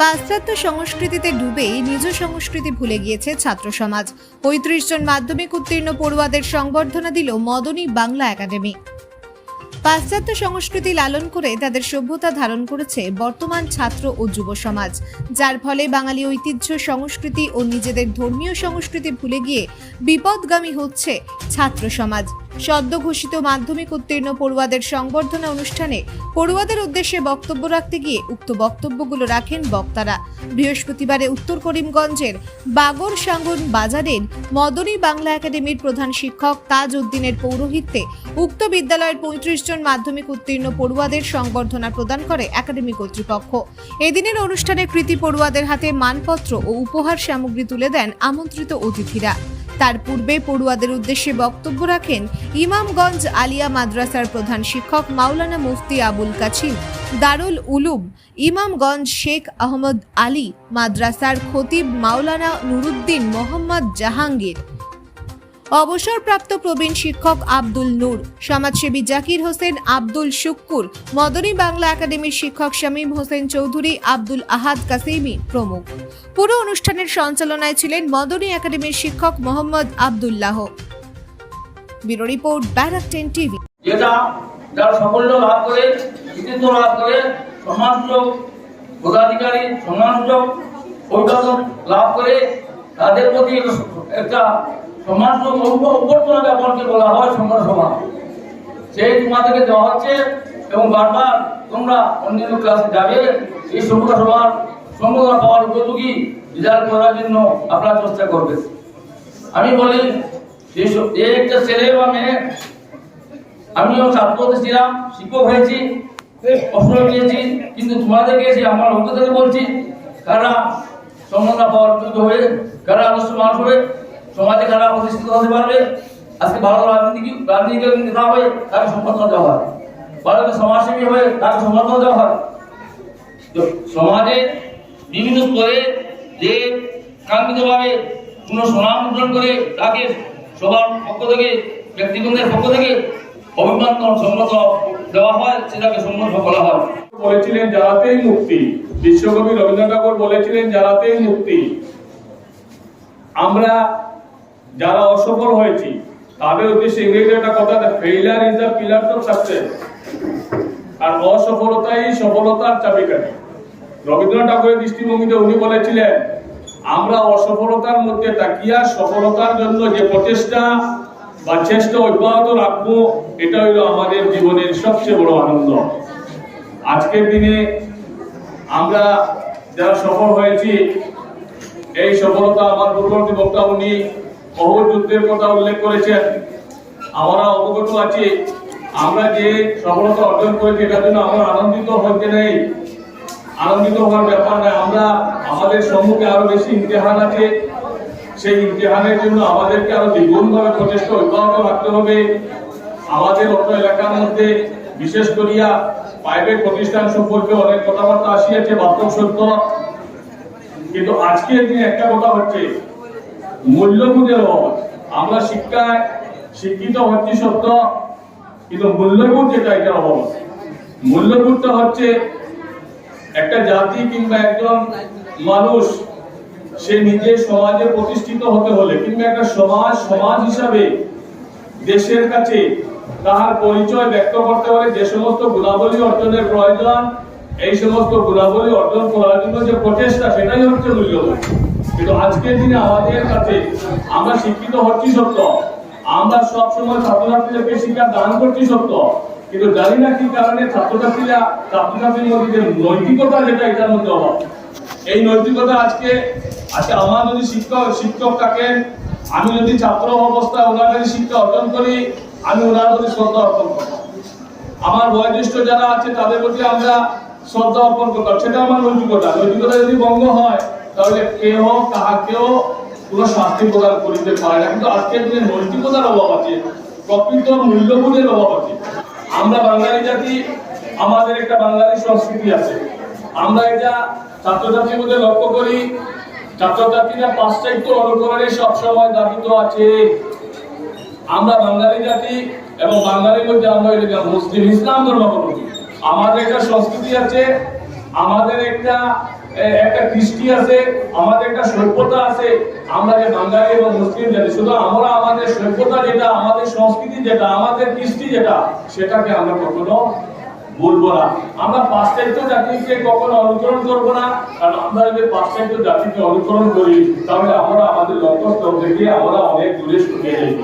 পাশ্চাত্য সংস্কৃতিতে ডুবেই নিজ সংস্কৃতি ভুলে গিয়েছে ছাত্র সমাজ। পঁয়ত্রিশ জন মাধ্যমিক উত্তীর্ণ পড়ুয়াদের সংবর্ধনা দিল মদনী বাংলা একাডেমি। পাশ্চাত্য সংস্কৃতি লালন করে তাদের সভ্যতা ধারণ করেছে বর্তমান ছাত্র ও যুব সমাজ। যার ফলে বাঙালি ঐতিহ্য, সংস্কৃতি ও নিজেদের ধর্মীয় সংস্কৃতি ভুলে গিয়ে বিপদগামী হচ্ছে ছাত্র সমাজ। সদ্য ঘোষিত মাধ্যমিক উত্তীর্ণ পড়ুয়াদের সংবর্ধনা অনুষ্ঠানে পড়ুয়াদের উদ্দেশ্যে বক্তব্য রাখতে গিয়ে উক্ত বক্তব্যগুলো রাখেন বক্তারা। বৃহস্পতিবারে উত্তর করিমগঞ্জের বাগর সাঙ্গন বাজারের মদনী বাংলা একাডেমির প্রধান শিক্ষক তাজ উদ্দিনের পৌরোহিত্যে উক্ত বিদ্যালয়ের পঁয়ত্রিশ জন মাধ্যমিক উত্তীর্ণ পড়ুয়াদের সংবর্ধনা প্রদান করে একাডেমি কর্তৃপক্ষ। এদিনের অনুষ্ঠানে কৃতি পড়ুয়াদের হাতে মানপত্র ও উপহার সামগ্রী তুলে দেন আমন্ত্রিত অতিথিরা। তার পূর্বে পড়ুয়াদের উদ্দেশ্যে বক্তব্য রাখেন ইমামগঞ্জ আলিয়া মাদ্রাসার প্রধান শিক্ষক মাওলানা মুফতি আবুল কাছিম, দারুল উলুম, ইমামগঞ্জ শেখ আহমদ আলী মাদ্রাসার খতিব মাওলানা নুরুদ্দিন মোহাম্মদ জাহাঙ্গীর। অবসরপ্রাপ্ত প্রবীণ শিক্ষক আব্দুল নূর, সমাজসেবী জাকির হোসেন আব্দুল শুক্কুর, মদনী বাংলা একাডেমির শিক্ষক শামীম হোসেন চৌধুরী, আব্দুল আহাদ কাসিমি প্রমুখ। পুরো অনুষ্ঠানের সঞ্চালনায় ছিলেন মদনী একাডেমির শিক্ষক Mohammad Abdullah. Bureau report, Barak ten TV. যারা সাফল্য লাভ করে, কৃতিত্ব লাভ করে পদাধিকারী সমাজযোগ লাভ করে, তাদের প্রতি একটা ব্যাপারকে বলা হয় সেই হচ্ছে এবং বারবার তোমরা যাবে, এই উপযোগী করার জন্য আমি বলি, যে একটা ছেলে বা মেয়ে, আমিও ছাত্র ছিলাম, শিক্ষক হয়েছি পেয়েছি, কিন্তু তোমাদেরকে যে আমার অভিজ্ঞতা বলছি, কারা সম্মাননা পাওয়ার হবে কারা আদর্শ মানুষ হবে সমাজে কারা প্রতিষ্ঠিত হতে পারবে? আজকে ভালো রাজনীতি রাজনীতি নেতা হবে তাকে সম্বর্ধনা দেওয়া হয়। ভালো সমাজসেবী হবে তাকে সম্বর্ধনা দেওয়া হয়। সমাজে বিভিন্ন স্তরে যে কাঙ্ক্ষিতভাবে কোনো সুনাম অর্জন করে তাকে সবার পক্ষ থেকে, ব্যক্তিবৃন্দের পক্ষ থেকে অভিনন্দন সম্মত দেওয়া হয় সেটাকে সম্মত বলা হয়। বলেছিলেন জ্বালাতেই মুক্তি। বিশ্বকবি রবীন্দ্রনাথ ঠাকুর বলেছিলেন জ্বালাতেই মুক্তি। আমরা যারা অসফল হয়েছি, তাদের উদ্দেশ্যে ইংরেজি একটা কথা failure is the pillar of success আর অসফলতাই সফলতার চাবিকাঠি। রবীন্দ্রনাথ ঠাকুরের দৃষ্টিভঙ্গিতে উনি বলেছিলেন, আমরা অসফলতার মধ্যে তাকিয়া সফলতার জন্য যে প্রচেষ্টা বা চেষ্টা অব্যাহত রাখব, এটা হইল আমাদের জীবনের সবচেয়ে বড় আনন্দ। আজকের দিনে আমরা যারা সফল হয়েছি, এই সফলতা আমার পূর্ববর্তী বক্তা উনি অহর যুদ্ধের কথা উল্লেখ করেছেন। আমরা অবগত আছি, আমরা যে সফলতা অর্জন করেছি এটার জন্য আমরা আনন্দিত হতে নেই। আনন্দিত হওয়ার ব্যাপার নয়, আমরা আমাদের সম্মুখে আরও বেশি ইমতেহান আছে। সেই ইমতেহানের জন্য আমাদেরকে আরও দ্বিগুণভাবে প্রচেষ্টা অব্যাহত রাখতে হবে। আমাদের অন্য এলাকার মধ্যে, বিশেষ করিয়া প্রাইভেট প্রতিষ্ঠান সম্পর্কে অনেক কথাবার্তা আসিয়াছে, বাস্তব সত্য। কিন্তু আজকের দিনে একটা কথা হচ্ছে মূল্যবোধের অভাব আমরা শিক্ষায় শিক্ষিত হচ্ছি সত্য, কিন্তু মূল্যবোধ যেটা, এটার অভাব। মূল্যবোধটা হচ্ছে একটা জাতি কিংবা একজন মানুষ, সে নিজে সমাজে প্রতিষ্ঠিত হতে হলে কিংবা একটা সমাজ সমাজ হিসাবে দেশের কাছে তাহার পরিচয় ব্যক্ত করতে হলে যে সমস্ত গুণাবলী অর্জনের প্রয়োজন এই সমস্ত গুণাবলী অর্জন করার জন্য যে প্রচেষ্টা, সেটাই হচ্ছে মূল্যবোধ কিন্তু আজকের দিনে আমাদের কাছে আমরা শিক্ষিত হচ্ছি সত্য। আমরা সব সময় ছাত্রছাত্রীদেরকে শিক্ষা দান করছি সত্য। কিন্তু জানি না কি কারণে ছাত্রছাত্রীরা ছাত্রছাত্রীর মধ্যে নৈতিকতা যেটা এটার মধ্যে অভাব। এই নৈতিকতা আজকে আজকে আমার যদি শিক্ষক শিক্ষক থাকেন, আমি যদি ছাত্র অবস্থায় ওনার কাছে শিক্ষা অর্জন করি, আমি ওনার প্রতি শ্রদ্ধা অর্পণ করব। আমার বয়োজ্যেষ্ঠ যারা আছে, তাদের প্রতি আমরা শ্রদ্ধা অর্পণ করতাম সেটা আমার নৈতিকতা। নৈতিকতা যদি ভঙ্গ হয়, তাহলে কেহ কাহাকেও কোনো শাস্তি প্রদান করিতে পারে না। কিন্তু আজকের দিনে নৈতিকতার অভাব আছে, প্রকৃত মূল্যবোধের অভাব আছে। আমরা বাঙালি জাতি, আমাদের একটা বাঙালি সংস্কৃতি আছে। আমরা এটা ছাত্রছাত্রীর মধ্যে লক্ষ্য করি, ছাত্রছাত্রীরা পাশ্চাত্য অনুকরণে সবসময় দাবিত আছে। আমরা বাঙালি জাতি এবং বাঙালির মধ্যে আমরা এটা মুসলিম ইসলাম ধর্মাবলম্বী। আমাদের একটা সংস্কৃতি আছে, আমাদের একটা একটা কৃষ্টি আছে, আমাদের একটা সভ্যতা আছে। আমরা যে বাঙালি এবং মুসলিম জাতি, শুধু আমরা আমাদের সভ্যতা যেটা, আমাদের সংস্কৃতি যেটা, আমাদের কৃষ্টি যেটা, সেটাকে আমরা কখনো বলব না। আমরা পাশ্চাত্য জাতিকে কখনো অনুকরণ করব না, কারণ আমরা যদি পাশ্চাত্য জাতিকে অনুকরণ করি, তাহলে আমরা আমাদের লক্ষ্যস্থল থেকে আমরা অনেক দূরে সরিয়ে যাই